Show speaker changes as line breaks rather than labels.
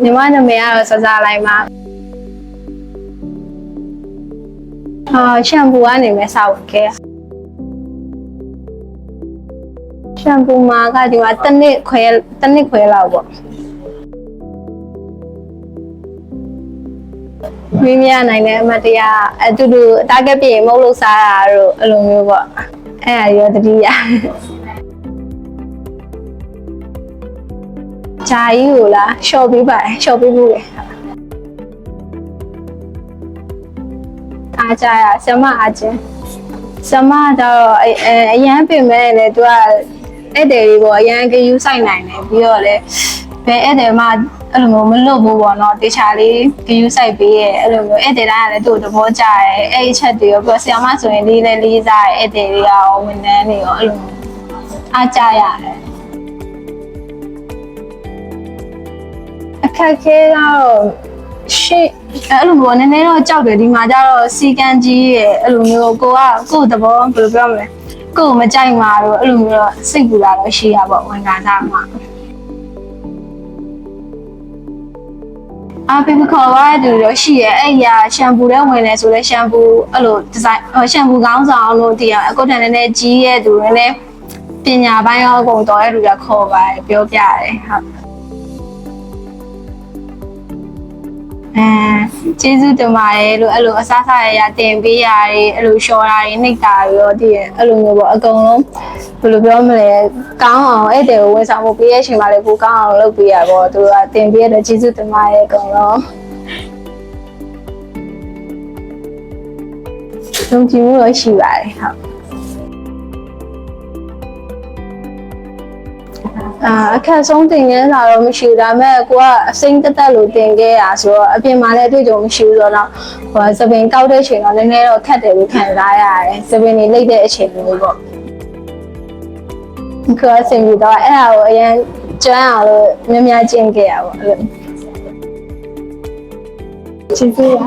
ညီမနာမည်ကတော့စစားလိုက်ပါအာရှမ်ပူကနေမဲ့စဝင်ခဲ့ရှမ်ပူမှာကဒီမှာတစ်နှစ်ခွဲတစ်နှစ်ခွဲလောက်ပေါ့မိမရနိုင်တဲ့အမတ်တရားအတူတူတာဂက်ပြင်မဟုတ်လို့စားတာတို့အဲ့လိုမျိုးပေါ့အဲ့ဒါရောတတိယ ဂျာကြီးကိုလားရှော့ပေးပါတယ်ရှော့ပေးဖို့လေအားကြရဆမအားချင်းဆမတော့အအအရန်ပြင်မဲ့လေသူကဧည့်သည်တွေပေါ့အရန်ကယူဆိုင်နိုင်တယ်ပြီးတော့လေဘယ်ဧည့်သည်မှအဲ့လိုမျိုးမလွတ်ဘူးပေါ့နော်တေချာလေးကယူဆိုင်ပေးရဲ့အဲ့လိုမျိုးဧည့်သည်တိုင်းကလည်းသူ့ကိုသဘောကျတယ်အဲ့ဒီချက်တွေရောပြီးတော့ဆရာမဆိုရင်လေးလေးလေးစားရဲ့ဧည့်သည်တွေရောဝန်ထမ်းတွေရောအဲ့လိုမျိုးအားကြရတယ် အခက်ခဲကတော့ရှေ့အဲ့လိုမျိုးနည်းနည်းတော့ကြောက်တယ်ဒီမှာကျတော့စီကန်းကြီးရဲ့အဲ့လိုမျိုးကိုကကိုယ့်သဘောဘယ်လိုပြောမလဲကိုယ်မကြိုက်မှာတော့အဲ့လိုမျိုးတော့စိတ်ပူလာတော့ရှိရပါဝန်ခံစားမှာအဖေခေါ်ပါတဲ့သူတော့ရှိရဲ့အဲ့ရရှမ်ပူတဲ့ဝင်နေဆိုလဲရှမ်ပူအဲ့လိုဒီဇိုင်းရှမ်ပူကောင်းဆောင်လို့တည်ရအကုတ်တန်နည်းနည်းကြီးရဲ့သူနည်းနည်းပညာပိုင်းရောအကုန်တော်ရဲ့လူကခေါ်ပါတယ်ပြောပြတယ်ဟုတ် အဲကျေးဇူးတင်ပါတယ်လို့အဲ့လိုအစားစားရရတင်ပေးရတယ်အဲ့လိုရှော်တာတွေနှိပ်တာတွေရောတည်ရအဲ့လိုမျိုးပေါ့အကုန်လုံးဘယ်လိုပြောမလဲကောင်းအောင်အဲ့တဲ့ကိုဝန်ဆောင်မှုပေးရချိန်မှာလည်းကိုကောင်းအောင်လုပ်ပေးရပေါ့သူကတင်ပေးရတဲ့ကျေးဇူးတင်ပါတယ်အကုန်လုံးလုံးကြည့်မှုတော့ရှိပါတယ်ဟုတ် အာအခက်ဆုံးတင်ခဲ့တာတော့မရှိဘူးဒါပေမဲ့ကိုကအစိမ့်တက်တက်လို့တင်ခဲ့ရဆိုတော့အပြင်မှာလည်းအတွေ့အကြုံမရှိဘူးဆိုတော့ဟိုစပင်ကောက်တဲ့အချိန်တော့နည်းနည်းတော့ခက်တယ်လို့ခံစားရတယ်စပင်တွေလိမ့်တဲ့အချိန်မျိုးပေါ့ကိုအဆင်ပြေတော့အဲ့ဒါကိုအရင်ကျွမ်းအောင်လို့များများကျင့်ခဲ့ရပါပေါ့အဲ့လိုကျေးဇူးပါ